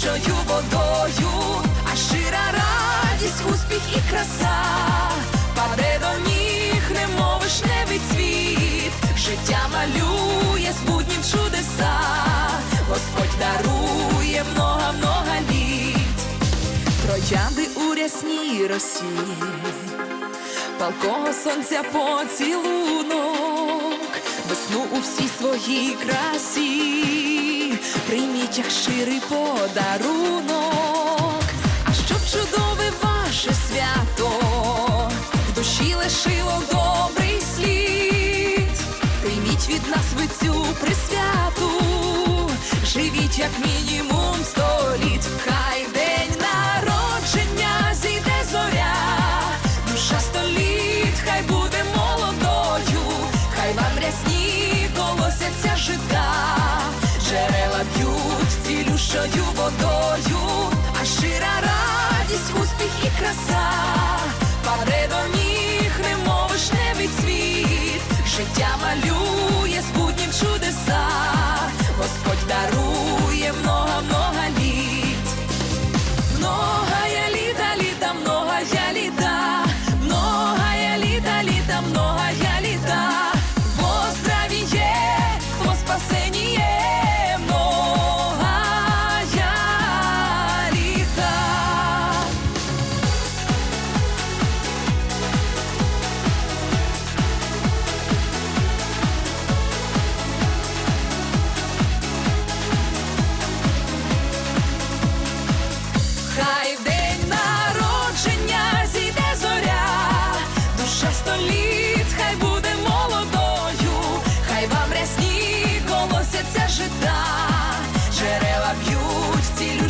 цілющою водою, а щира радість, успіх і краса, паде до ніг, немов вишневий цвіт, життя малює з чудеса, Господь дарує много-много літ, троянди у рясній росі палкого сонця поцілунок, весну у всій своїй красі, прийміть як щирий подарунок, а щоб чудове ваше свято, в душі лишило добрий слід, прийміть від нас ви цю присвяту, живіть як мінімум водою, а щира радість, успіх і краса, паде до ніг, немов вишневий цвіт, життя малює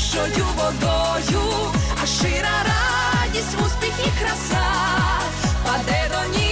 цілющою водою, а шира радість, успіх і краса, паде до ніг,